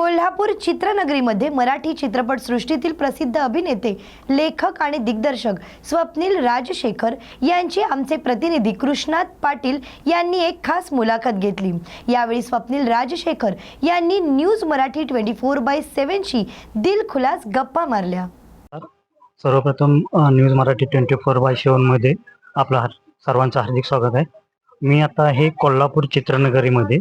कोल्हापूर चित्रनगरीमध्ये मराठी चित्रपटसृष्टीतील प्रसिद्ध अभिनेते लेखक आणि दिग्दर्शक स्वप्नील राजशेखर यांची आमचे प्रतिनिधी कृष्णात पाटील यांनी एक खास मुलाखत घेतली. यावेळी स्वप्नील राजशेखर यांनी news Marathi twenty four by सेव्हनशी दिलखुलास गप्पा मारल्या. सर्वप्रथम news Marathi twenty four by सेवनमध्ये आपलं सर्वांचं हार्दिक स्वागत आहे. मी आता हे कोल्हापूर चित्रनगरीमध्ये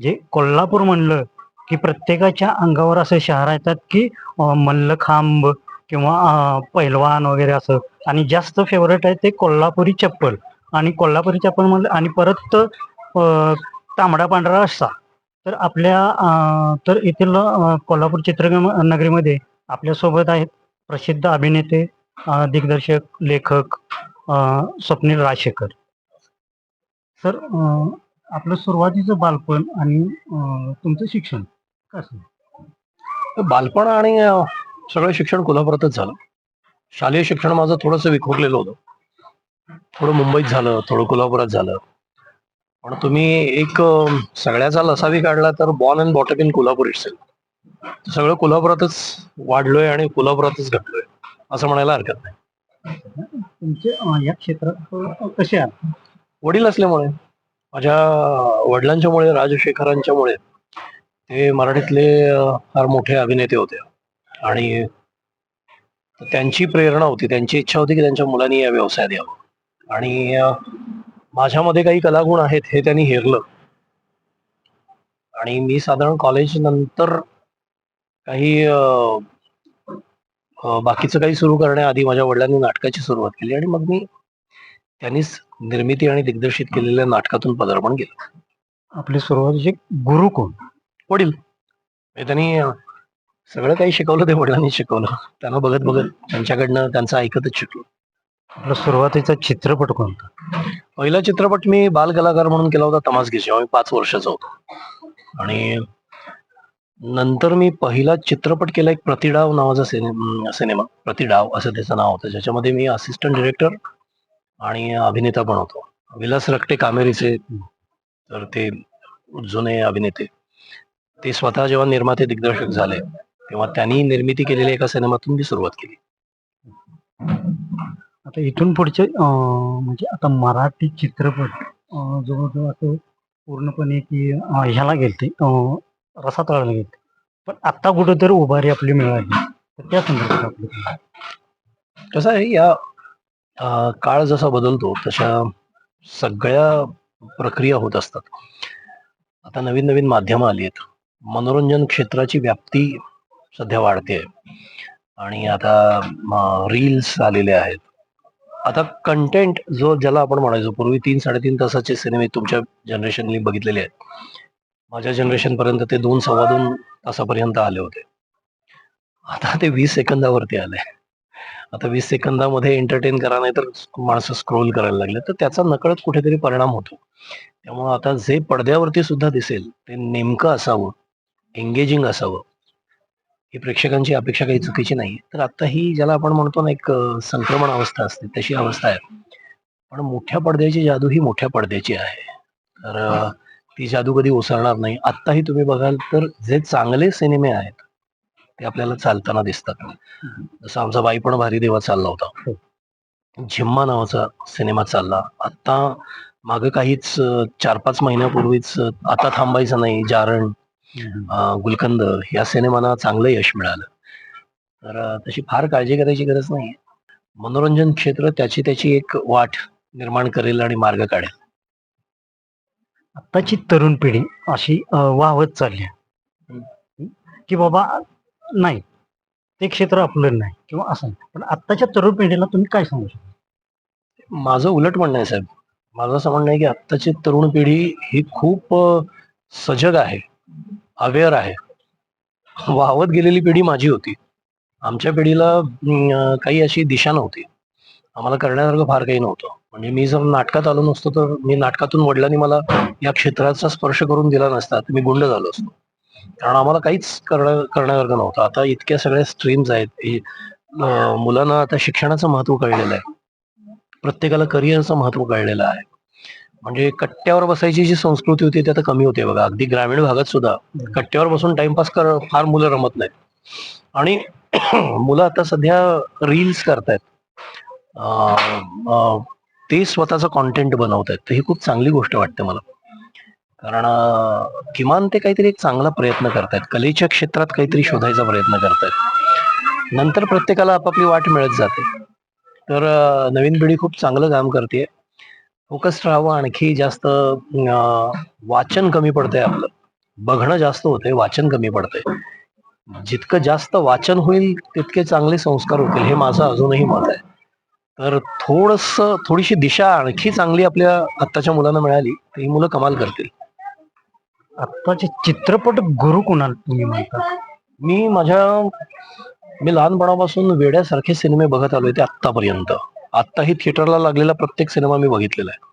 जे कोल्हापूर म्हणलं की प्रत्येकाच्या अंगावर असं शहर येतात की मल्लखांब किंवा पैलवान वगैरे असं. आणि जास्त फेवरेट आहे ते कोल्हापुरी चप्पल. आणि कोल्हापुरी चप्पल म्हणलं आणि परत तांबडा पांढरा रस्सा. तर आपल्या तर येथील कोल्हापूर चित्र नगरीमध्ये आपल्यासोबत आहेत प्रसिद्ध अभिनेते दिग्दर्शक लेखक स्वप्नील राजशेखर. सर आपलं सुरुवातीचं बालपण आणि तुमचं शिक्षण. कसं बालपण आणि सगळं शिक्षण कोल्हापुरातच झालं. शालेय शिक्षण माझं थोडंसं विखुरलेलं होतं. थोडं मुंबईत झालं थोडं कोल्हापुरात झालं. पण तुम्ही एक सगळ्याचा लसावी काढला तर born and brought up in Kolhapur itself सगळं कोल्हापुरातच वाढलोय आणि कोल्हापुरातच घडलोय असं म्हणायला हरकत नाही. तुमचे या क्षेत्रात कसे आहात? वडील असल्यामुळे माझ्या वडिलांच्यामुळे राजशेखरांच्यामुळे ते मराठीतले फार मोठे अभिनेते होते. आणि त्यांची प्रेरणा होती. त्यांची इच्छा होती की त्यांच्या मुलांनी या व्यवसायात यावं. आणि माझ्यामध्ये काही कलागुण आहेत हे त्यांनी हेरलं. आणि मी साधारण कॉलेज नंतर काही बाकीचं काही सुरू करण्याआधी माझ्या वडिलांनी नाटकाची सुरुवात केली आणि मग मी त्यांनीच निर्मिती आणि दिग्दर्शित केलेल्या नाटकातून पदार्पण केलं. आपली सुरुवातीचे गुरु कोण? वडील. म्हणजे त्यांनी सगळं काही शिकवलं ते वडिलांनी शिकवलं. त्यांना बघत बघत त्यांच्याकडनं त्यांचं ऐकतच शिकलो. आपला सुरुवातीचा चित्रपट कोणता? पहिला चित्रपट मी बाल कलाकार म्हणून केला होता तमासगी जेव्हा मी पाच वर्षाचा होतो. आणि नंतर मी पहिला चित्रपट केला एक प्रतिडाव नावाचा सिने- सिनेमा. प्रतिडाव असं त्याचं नाव होतं. ज्याच्यामध्ये मी असिस्टंट डिरेक्टर आणि अभिनेता पण होतो. विलास रक्टे कामेरीचे तर ते जुने अभिनेते. ते स्वतः जेव्हा निर्माते दिग्दर्शक झाले तेव्हा त्यांनी निर्मिती केलेल्या एका सिनेमातून मी सुरुवात केली. आता इथून पुढचे म्हणजे आता मराठी चित्रपट जवळजवळ असं पूर्णपणे की ह्याला गेलते अं, रसातळाला गेलते. पण आता कुठेतरी उभारी आपली मिळाली. तर त्या संदर्भात आपलं? कसं आहे या काळ जसा बदलतो तशा सगळ्या प्रक्रिया होत असतात. आता नवीन नवीन माध्यमं आली आहेत. मनोरंजन क्षेत्राची व्याप्ती सध्या वाढते. आणि आता रील्स आलेले आहेत. आता कंटेंट जो ज्याला आपण म्हणायचो पूर्वी तीन साडेतीन तासाचे सिनेमे तुमच्या जनरेशनने बघितलेले आहेत. माझ्या जनरेशन पर्यंत ते दोन सव्वा दोन तासापर्यंत आले होते. आता ते वीस सेकंदावरती आले. आता वीस सेकंदामध्ये एंटरटेन करा नाही तर माणसं स्क्रोल करायला लागले. तर त्याचा नकळत कुठेतरी परिणाम होतो. त्यामुळे आता जे पडद्यावरती सुद्धा दिसेल ते नेमकं असावं. एंगेजिंग असावं. ही प्रेक्षकांची अपेक्षा काही चुकीची नाही तर आता ही ज्याला आपण म्हणतो ना एक संक्रमण अवस्था असते तशी अवस्था आहे. पण मोठ्या पडद्याची जादू ही मोठ्या पडद्याची आहे. तर ती जादू कधी ओसरणार नाही. आत्ताही तुम्ही बघाल तर जे चांगले सिनेमे आहेत ते आपल्याला चालताना दिसतात. जसं आमचा बाई पण भारी देवा चालला होता. झिम्मा नावाचा सिनेमा चालला. आत्ता माग काहीच चार पाच महिन्यापूर्वीच आता थांबायचं नाही जारण गुलकंद या सिनेमांना चांगलं यश मिळालं. तर तशी फार काळजी करायची गरज नाही. मनोरंजन क्षेत्र त्याची त्याची एक वाट निर्माण करेल आणि मार्ग काढेल. आत्ताची तरुण पिढी अशी वाहवत चालली आहे. की बाबा नाही. ते क्षेत्र आपलं नाही किंवा असं नाही. पण आत्ताच्या तरुण पिढीला तुम्ही काय सांगू शकता? माझं उलट म्हणणं आहे साहेब. माझं असं म्हणणं आहे की आत्ताची तरुण पिढी ही खूप सजग आहे. अवेअर आहे. वाहवत गेलेली पिढी माझी होती. आमच्या पिढीला काही अशी दिशा नव्हती. आम्हाला करण्यासारखं फार काही नव्हतं. म्हणजे मी जर नाटकात आलो नसतो तर मी नाटकातून वडिलांनी मला या क्षेत्राचा स्पर्श करून दिला नसता. तर मी गुंड झालो असतो. कारण आम्हाला काहीच करण्या करण्यासारखं नव्हतं. आता इतक्या सगळ्या स्ट्रीम्स आहेत. मुलांना आता शिक्षणाचं महत्त्व कळलेलं आहे. प्रत्येकाला करिअरचं महत्त्व कळलेलं आहे. म्हणजे कट्ट्यावर बसायची जी संस्कृती होती ती आता कमी होते बघा. अगदी ग्रामीण भागात सुद्धा कट्ट्यावर बसून टाइमपास कर फार मुलं रमत नाहीत. आणि मुलं आता सध्या रील्स करतायत. ते स्वतःचं कॉन्टेंट बनवत आहेत तर ही खूप चांगली गोष्ट वाटते मला. कारण किमान ते काहीतरी एक चांगला प्रयत्न करतायत. कलेच्या क्षेत्रात काहीतरी शोधायचा प्रयत्न करतायत. नंतर प्रत्येकाला आपापली वाट मिळत जाते. तर नवीन पिढी खूप चांगलं काम करते फोकस राहावं. आणखी जास्त वाचन कमी पडतंय आपलं. बघणं जास्त होतंय वाचन कमी पडतंय. जितकं जास्त वाचन होईल तितके चांगले संस्कार होतील. हे माझं अजूनही मत आहे. तर थोडस थोडीशी दिशा आणखी चांगली आपल्या आत्ताच्या मुलांना मिळाली तर ही मुलं कमाल करतील. आत्ताचे चित्रपट गुरु कुणाल तुम्ही म्हणता? मी माझ्या मी लहानपणापासून वेड्यासारखे सिनेमे बघत आलोय ते आत्तापर्यंत. आत्ताही थिएटरला लागलेला प्रत्येक सिनेमा मी बघितलेला आहे.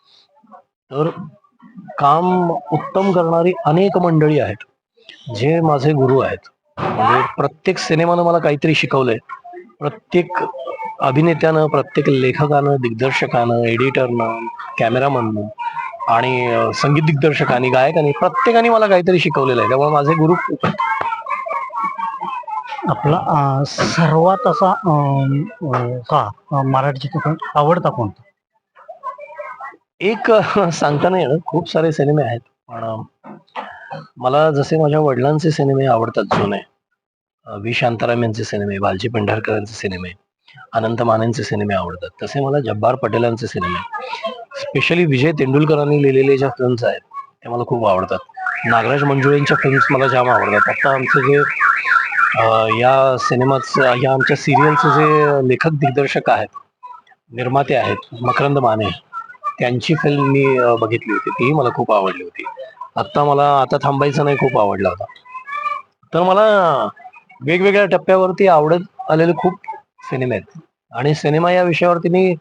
तर काम उत्तम करणारी अनेक मंडळी आहेत. जे माझे गुरु आहेत. म्हणजे प्रत्येक सिनेमानं मला काहीतरी शिकवलंय. प्रत्येक अभिनेत्यानं प्रत्येक लेखकानं दिग्दर्शकानं एडिटरनं कॅमेरामननं आणि संगीत दिग्दर्शकांनी गायकांनी प्रत्येकाने मला काहीतरी शिकवलेलं आहे. त्यामुळे माझे गुरु खूप आहेत. आपला सर्वात असा का मराठी चित्रपट आवडता कोणता? एक सांगताना सांगता नाही येणार. खूप सारे सिनेमे आहेत. पण मला जसे माझ्या वडिलांचे सिनेमे आवडतात जुने. वि व्ही. शांताराम यांचे सिनेमे बालजी पेंढारकरांचे सिनेमे अनंत मानेंचे सिनेमे आवडतात. तसे मला जब्बार पटेलांचे सिनेमे स्पेशली विजय तेंडुलकरांनी लिहिलेले ज्या फिल्म्स आहेत ते मला खूप आवडतात. नागराज मंजुळेंच्या फिल्म्स मला जाम आवडतात. आता आमचे जे या सिनेमाचं या आमच्या सिरियलचं जे लेखक दिग्दर्शक आहेत निर्माते आहेत मकरंद माने त्यांची फिल्म मी बघितली होती. ती मला खूप आवडली होती. आत्ता मला आता थांबायचं नाही खूप आवडला होता. तर मला वेगवेगळ्या टप्प्यावरती आवडत आलेले खूप सिनेमे आहेत. आणि सिनेमा या विषयावरती मी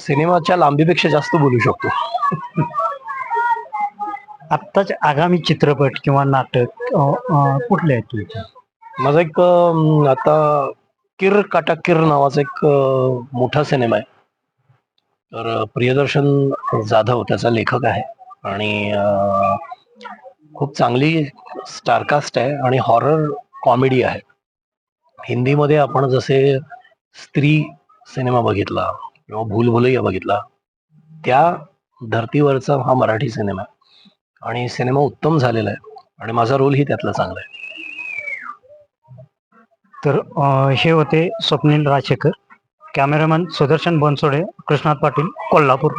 सिनेमाच्या लांबीपेक्षा जास्त बोलू शकतो. आत्ताच आगामी चित्रपट किंवा नाटक कुठले आहेत तुमचे? माझा एक आता किर काटा किर नावाचा एक मोठा सिनेमा आहे. तर प्रियदर्शन जाधव त्याचा लेखक आहे. आणि खूप चांगली स्टारकास्ट आहे आणि हॉरर कॉमेडी आहे. हिंदीमध्ये आपण जसे स्त्री सिनेमा बघितला किंवा भूल भुलैया बघितला त्या धर्तीवरचा हा मराठी सिनेमा आहे. आणि सिनेमा उत्तम झालेला आहे. आणि माझा रोलही त्यातला चांगला आहे. तर हे होते स्वप्नील राजशेखर कॅमेरामॅन सुदर्शन बनसोडे कृष्णात पाटील कोल्हापूर.